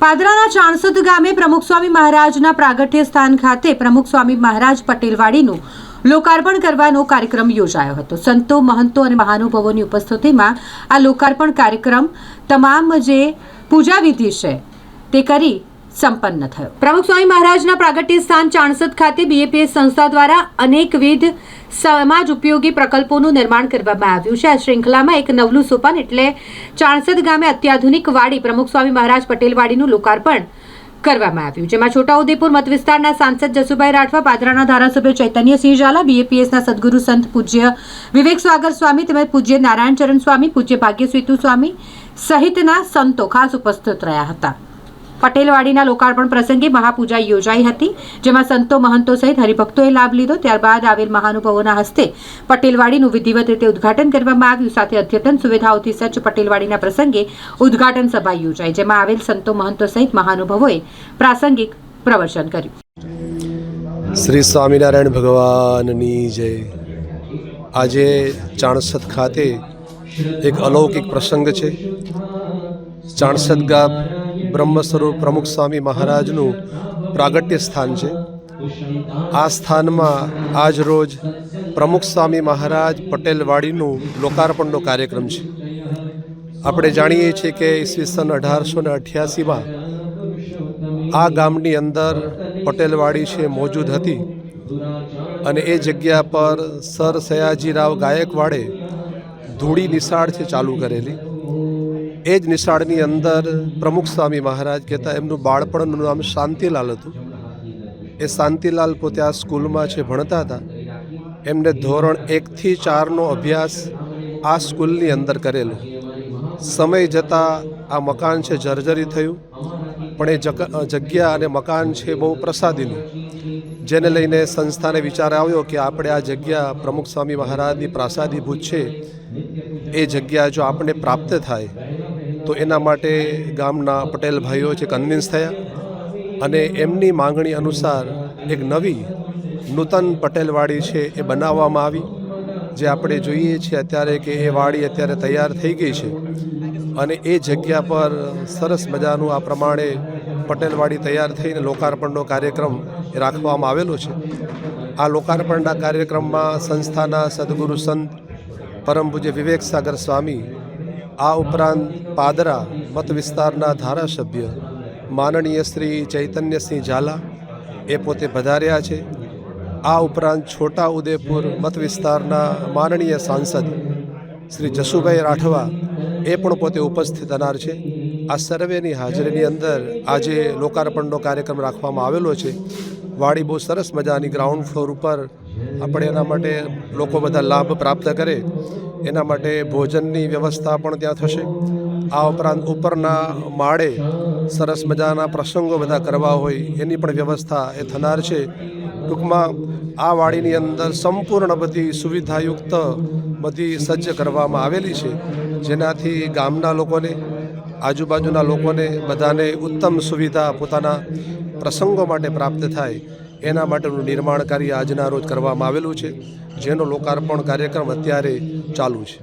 પાદરાના ચાણસદ ગામે પ્રમુખ સ્વામી મહારાજના પ્રાગટ્ય સ્થાન ખાતે પ્રમુખ સ્વામી મહારાજ પટેલવાડીનું લોકાર્પણ કરવાનો કાર્યક્રમ યોજાયો હતો. સંતો, મહંતો અને મહાનુભાવોની ઉપસ્થિતિમાં આ લોકાર્પણ કાર્યક્રમ તમામ જે પૂજા વિધિ છે તે કરી સંપન્ન થયો. પ્રમુખ સ્વામી મહારાજના પ્રાગટ્ય સ્થાન ચાણસદ ખાતે બીએપીએસ સંસ્થા દ્વારા અનેકવિધ સમાજ ઉપયોગી પ્રકલ્પોનું નિર્માણ કરવામાં આવ્યું છે. આ શ્રૃંખલામાં એક નવલું સોપાન એટલે ચાણસદ ગામે અત્યાધુનિક વાડી પ્રમુખ સ્વામી મહારાજ પટેલ વાડીનું લોકાર્પણ કરવામાં આવ્યું. જેમાં છોટાઉદેપુર મત વિસ્તારના સાંસદ જસુભાઈ રાઠવા, પાદરાના ધારાસભ્ય ચૈતન્યસિંહ ઝાલા બીએપીએસના સદગુરુ સંત પૂજ્ય વિવેક સ્વાગર સ્વામી તેમજ પૂજ્ય નારાયણ ચરણ સ્વામી, પૂજ્ય ભાગ્યસ્વીતુ સ્વામી સહિતના સંતો ખાસ ઉપસ્થિત રહ્યા હતા. પટેલવાડીના લોકાર્પણ પ્રસંગે મહાપૂજા યોજાઈ હતી, જેમાં સંતો મહંતો સહિત હરિભક્તોએ લાભ લીધો. ત્યારબાદ આવેલ મહાનુભાવોના હસ્તે પટેલવાડીનું વિધિવત રીતે ઉદઘાટન કરવામાં આવ્યું. સાથે અદ્યતન સુવિધાઓથી સજ્જ પટેલવાડીના પ્રસંગે ઉદઘાટન સભા યોજાઈ, જેમાં આવેલ સંતો મહંતો સહિત મહાનુભાવોએ પ્રાસંગિક પ્રવચન કર્યું. શ્રી સ્વામિનારાયણ ભગવાનની જય. આજે ચાણસદ ખાતે એક અલૌકિક પ્રસંગ છે. ચાણસદ ગામ બ્રહ્મ સ્વરૂપ પ્રમુખ સ્વામી મહારાજનું પ્રાગટ્ય સ્થાન છે. આ સ્થાનમાં આજ રોજ પ્રમુખ સ્વામી મહારાજ પટેલવાડીનું લોકાર્પણનો કાર્યક્રમ છે. આપણે જાણીએ છીએ કે ઈસવીસન અઢારસો ને અઠ્યાસીમાં આ ગામની અંદર પટેલવાડી છે મોજૂદ હતી અને એ જગ્યા પર સર સયાજીરાવ ગાયકવાડે ધૂળી નિશાળ છે ચાલુ કરેલી. એ જ નિશાળની અંદર પ્રમુખ સ્વામી મહારાજ કહેતા એમનું બાળપણનું નામ શાંતિલાલ હતું. એ શાંતિલાલ પોતે આ સ્કૂલમાં છે, ભણતા હતા. એમને ધોરણ એકથી ચારનો અભ્યાસ આ સ્કૂલની અંદર કરેલો. સમય જતાં આ મકાન છે, જર્જરી થયું. પણ એ જગ- જગ્યા અને મકાન છે, બહુ પ્રસાદીનું. જેને લઈને સંસ્થાને વિચાર આવ્યો કે આપણે આ જગ્યા પ્રમુખ સ્વામી મહારાજની પ્રાસાદીભૂત છે. એ જગ્યા જો આપણે પ્રાપ્ત થાય તો એના માટે ગામના પટેલ ભાઈઓ છે કન્વિન્સ થયા. અને એમની માંગણી અનુસાર એક નવી નૂતન પટેલવાડી છે એ બનાવવામાં આવી, જે આપણે જોઈએ છીએ અત્યારે કે એ વાડી અત્યારે તૈયાર થઈ ગઈ છે. અને એ જગ્યા પર સરસ મજાનું આ પ્રમાણે પટેલવાડી તૈયાર થઈને લોકાર્પણનો કાર્યક્રમ રાખવામાં આવેલો છે. આ લોકાર્પણના કાર્યક્રમમાં સંસ્થાના સદગુરુ સંત પરમ પૂજ્ય વિવેક સાગર સ્વામી આ ઉપરાંત પાદરા મત વિસ્તારના ધારાસભ્ય માનનીય શ્રી ચૈતન્યસિંહ ઝાલા એ પોતે પધાર્યા છે. આ ઉપરાંત છોટા ઉદેપુર મત વિસ્તારના માનનીય સાંસદ શ્રી જસુભાઈ રાઠવા એ પણ પોતે ઉપસ્થિત થનાર છે. આ સર્વેની હાજરીની અંદર આજે લોકાર્પણનો કાર્યક્રમ રાખવામાં આવેલો છે. વાડી બહુ સરસ મજાની ગ્રાઉન્ડ ફ્લોર ઉપર આપણે એના માટે લોકો બધા લાભ પ્રાપ્ત કરે. એના માટે ભોજનની વ્યવસ્થા પણ ત્યાં થશે. આ ઉપરાંત ઉપરના માળે સરસ મજાના પ્રસંગો બધા કરવા હોય એની પણ વ્યવસ્થા એ થનાર છે. ટૂંકમાં આ વાડીની અંદર સંપૂર્ણ બધી સુવિધાયુક્ત બધી સજ્જ કરવામાં આવેલી છે. જેનાથી ગામના લોકોને, આજુબાજુના લોકોને બધાને ઉત્તમ સુવિધા પોતાના પ્રસંગો માટે પ્રાપ્ત થાય. એના માટેનું નિર્માણ કાર્ય આજના રોજ કરવામાં આવેલું છે, જેનો લોકાર્પણ કાર્યક્રમ અત્યારે ચાલુ છે.